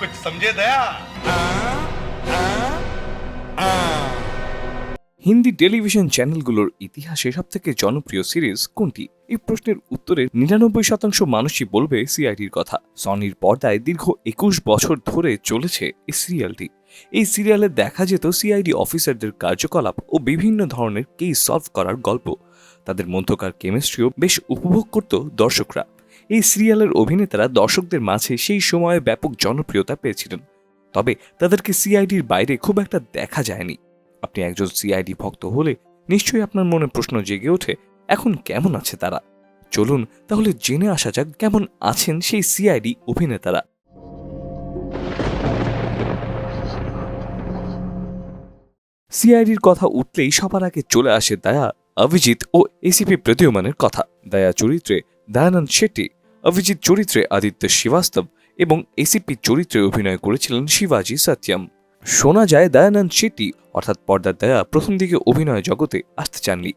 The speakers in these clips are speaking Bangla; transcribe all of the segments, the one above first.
कुछ समझे दया হিন্দি টেলিভিশন চ্যানেলগুলোর ইতিহাসে সবথেকে জনপ্রিয় সিরিজ কোনটি এই প্রশ্নের উত্তরে নিরানব্বই শতাংশ মানুষই বলবে সিআইডির কথা সনির পর্দায় দীর্ঘ একুশ বছর ধরে চলেছে এই সিরিয়ালটি এই সিরিয়ালে দেখা যেত সিআইডি অফিসারদের কার্যকলাপ ও বিভিন্ন ধরনের কেস সলভ করার গল্প তাদের মধ্যকার কেমিস্ট্রিও বেশ উপভোগ করত দর্শকরা এই সিরিয়ালের অভিনেতারা দর্শকদের মাঝে সেই সময়ে ব্যাপক জনপ্রিয়তা পেয়েছিলেন। তবে তাদেরকে সিআইডির বাইরে খুব একটা দেখা যায়নি। আপনি একজন সিআইডি ভক্ত হলে নিশ্চয়ই আপনার মনে প্রশ্ন জেগে ওঠে, এখন কেমন আছে তারা? চলুন তাহলে জেনে আসা যাক কেমন আছেন সেই সিআইডি অভিনেতারা। সিআইডির কথা উঠলেই সবার আগে চলে আসে দয়া, অভিজিৎ ও এসিপি প্রতীয়মানের কথা। দয়া চরিত্রে দয়ানন্দ শেট্টি। অভিজিৎ চরিত্রে আদিত্য শ্রীবাস্তব এবং এসিপি চরিত্রে অভিনয় করেছিলেন শিবাজি সত্যম। শোনা যায় দয়ানন্দ শেট্টি, অর্থাৎ পর্দার দয়া, প্রথম দিকে অভিনয় জগতে আসতে চাননি।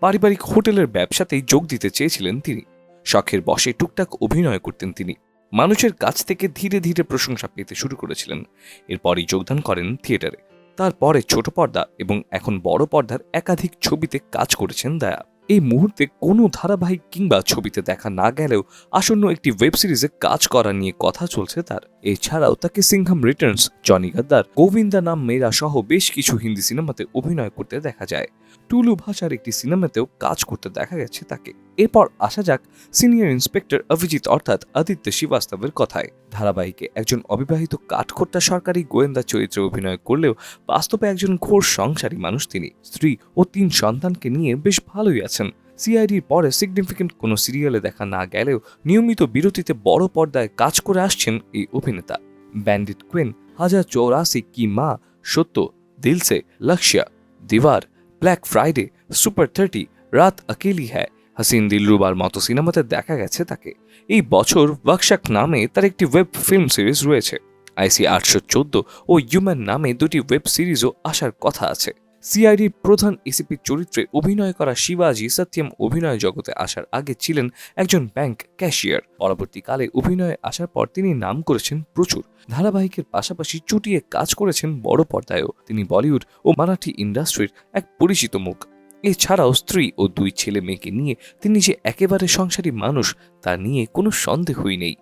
পারিবারিক হোটেলের ব্যবসাতেই যোগ দিতে চেয়েছিলেন তিনি। শখের বসে টুকটাক অভিনয় করতেন তিনি। মানুষের কাছ থেকে ধীরে ধীরে প্রশংসা পেতে শুরু করেছিলেন। এরপরই যোগদান করেন থিয়েটারে। তারপরে ছোট পর্দা এবং এখন বড় পর্দার একাধিক ছবিতে কাজ করেছেন দয়া। এই মুহূর্তে কোনো ধারাবাহিক কিংবা ছবিতে দেখা না গেলেও আসন্ন একটি ওয়েব সিরিজে কাজ করা নিয়ে কথা চলছে তার। এছাড়াও তাকে সিংহাম রিটার্নস জনি গদ্দার গোবিন্দা নাম মেরা সহ বেশ কিছু হিন্দি সিনেমাতে অভিনয় করতে দেখা যায়। টুলু ভাষার একটি সিনেমাতেও কাজ করতে দেখা গেছে তাকে। এরপর আসা যাক সিনিয়র ইন্সপেক্টর অভিজিৎ, অর্থাৎ আদিত্য শ্রীবাস্তবের কথায়। ধারাবাহিকে একজন অবিবাহিত কাঠখোট্টা সরকারি গোয়েন্দা চরিত্রে অভিনয় করলেও বাস্তবে একজন ঘোর সংসারী মানুষ তিনি। স্ত্রী ও তিন সন্তানকে নিয়ে বেশ ভালোই আছেন। সিআইডির পরে সিগনিফিকেন্ট কোনো সিরিয়ালে দেখা না গেলেও নিয়মিত বিরতিতে বড় পর্দায় কাজ করে আসছেন এই অভিনেতা। ব্যান্ডিট কুইন হাজার চৌরাশি কি Maa, Satya, Dil Se Lakshya Deewaar, black Friday, super thirty, Raat Akeli Hai. Hasin দিলরুবার মতো সিনেমাতে দেখা গেছে তাকে। এই বছর ওয়াকশাক নামে তার একটি ওয়েব ফিল্ম সিরিজ রয়েছে। আইসি আটশো চোদ্দ ও ইউম্যান নামে দুটি ওয়েব সিরিজও আসার কথা আছে। সিআইডির প্রধান এসিপি চরিত্রে অভিনয় করা শিবাজি সত্যম অভিনয় জগতে আসার আগে ছিলেন একজন ব্যাংক ক্যাশিয়ার। পরবর্তীকালে অভিনয়ে আসার পর তিনি নাম করেছেন প্রচুর। ধারাবাহিকের পাশাপাশি চুটিয়ে কাজ করেছেন বড় পর্দায়ও। তিনি বলিউড ও মারাঠি ইন্ডাস্ট্রির এক পরিচিত মুখ। এছাড়াও স্ত্রী ও দুই ছেলে মেয়েকে নিয়ে তিনি যে একেবারে সংসারী মানুষ, তা নিয়ে কোনো সন্দেহই নেই।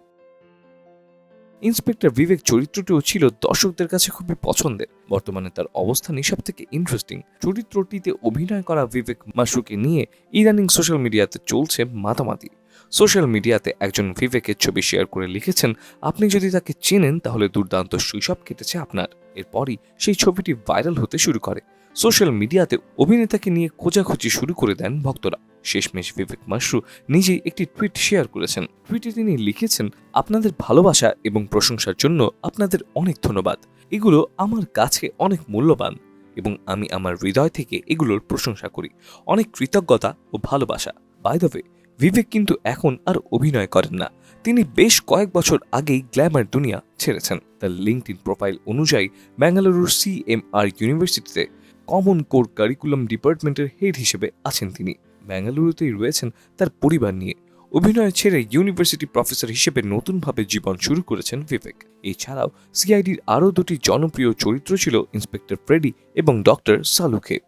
ইন্সপেক্টর বিবেক চরিত্রটিও ছিল দর্শকদের কাছে খুবই পছন্দের। বর্তমানে তার অবস্থানই সব থেকে ইন্টারেস্টিং চরিত্রটিতে অভিনয় করা বিবেক মাসুকে নিয়ে ইদানিং সোশ্যাল মিডিয়াতে চলছে মাতামাতি। সোশ্যাল মিডিয়াতে একজন বিবেকের ছবি শেয়ার করে লিখেছেন, আপনি যদি তাকে চেনেন, তাহলে দুর্দান্ত শৈশব কেটেছে আপনার। এরপরই সেই ছবিটি ভাইরাল হতে শুরু করে। সোশ্যাল মিডিয়াতে অভিনেতাকে নিয়ে খোঁজাখুঁজি শুরু করে দেন ভক্তরা। শেষমেশ বিবেক মাশরু নিজেই একটি টুইট শেয়ার করেছেন। টুইটে তিনি লিখেছেন, আপনাদের ভালোবাসা এবং প্রশংসার জন্য আপনাদের অনেক ধন্যবাদ। এগুলো আমার কাছে অনেক মূল্যবান এবং আমি আমার হৃদয় থেকে এগুলোর প্রশংসা করি। অনেক কৃতজ্ঞতা ও ভালোবাসা। বাই দ্য বিবেক কিন্তু এখন আর অভিনয় করেন না। তিনি বেশ কয়েক বছর আগেই গ্ল্যামার দুনিয়া ছেড়েছেন। তার লিঙ্কড ইন প্রোফাইল অনুযায়ী বেঙ্গালুরুর সিএমআর ইউনিভার্সিটিতে কমন কোর কারিকুলাম ডিপার্টমেন্টের হেড হিসেবে আছেন তিনি। ব্যাঙ্গালুরুতেই রয়েছেন তার পরিবার নিয়ে। অভিনয় ছেড়ে ইউনিভার্সিটি প্রফেসর হিসেবে নতুনভাবে জীবন শুরু করেছেন বিবেক। এছাড়াও সিআইডির আরও দুটি জনপ্রিয় চরিত্র ছিল ইন্সপেক্টর ফ্রেডি এবং ডক্টর সালুকে।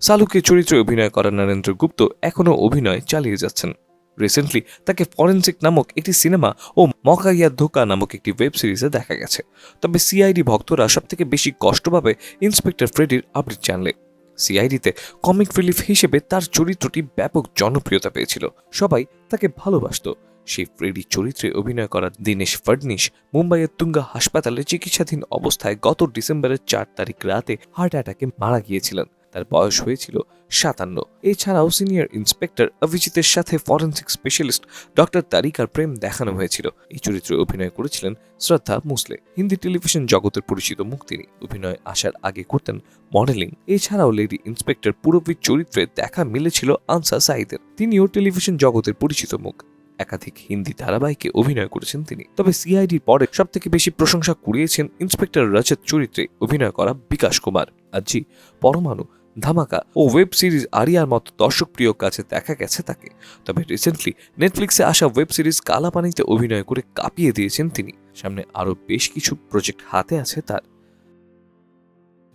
সালুকে চরিত্রে অভিনয় করা নরেন্দ্র গুপ্ত এখনও অভিনয় চালিয়ে যাচ্ছেন। রিসেন্টলি তাকে ফরেন্সিক নামক একটি সিনেমা ও মকাইয়া ধোকা নামক একটি ওয়েব সিরিজে দেখা গেছে। তবে সিআইডি ভক্তরা সবথেকে বেশি কষ্ট পাবে ইন্সপেক্টর ফ্রেডির আপডেট জানলে। সিআইডিতে কমিক রিলিফ হিসেবে তার চরিত্রটি ব্যাপক জনপ্রিয়তা পেয়েছিল। সবাই তাকে ভালোবাসত। সেই ফ্রেডি চরিত্রে অভিনয় করা দীনেশ ফাডনিশ মুম্বাইয়ের তুঙ্গা হাসপাতালে চিকিৎসাধীন অবস্থায় গত ডিসেম্বরের চার তারিখ রাতে হার্ট অ্যাটাকে মারা গিয়েছিলেন। তার বয়স হয়েছিল সাতান্ন। এছাড়াও সিনিয়র ইন্সপেক্টর অভিজিতের সাথে ফরেন্সিক স্পেশালিস্ট ডক্টর তারিকার প্রেম দেখানো হয়েছিল। এই চরিত্রে অভিনয় করেছিলেন শ্রদ্ধা মুসলে। হিন্দি টেলিভিশন জগতের পরিচিত মুখ তিনি অভিনয় আসার আগে করতেন মডেলিং। এছাড়াও লেডি ইন্সপেক্টর পুরবীর চরিত্রে দেখা মিলেছিল আনসা সাইদের তিনিও টেলিভিশন জগতের পরিচিত মুখ। একাধিক হিন্দি ধারাবাহিকে অভিনয় করেছেন তিনি। তবে সিআইডির পরে সব থেকে বেশি প্রশংসা কুড়িয়েছেন ইন্সপেক্টর রজত চরিত্রে। অভিনয় করা বিকাশ কুমার। আজি পরমাণু। ধামাকা ও ওয়েব সিরিজ আরিয়ার মতো দর্শকপ্রিয় কাছে দেখা গেছে তাকে। তবে রিসেন্টলি নেটফ্লিক্সে আসা ওয়েব সিরিজ কালাপানিতে অভিনয় করে কাঁপিয়ে দিয়েছেন তিনি। সামনে আরও বেশ কিছু প্রজেক্ট হাতে আছে তার।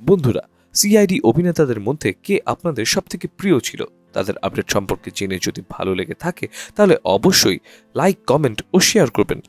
বন্ধুরা সিআইডি অভিনেতাদের মধ্যে কে আপনাদের সবথেকে প্রিয় ছিল? তাদের আপডেট সম্পর্কে জেনে যদি ভালো লেগে থাকে, তাহলে অবশ্যই লাইক কমেন্ট ও শেয়ার করবেন।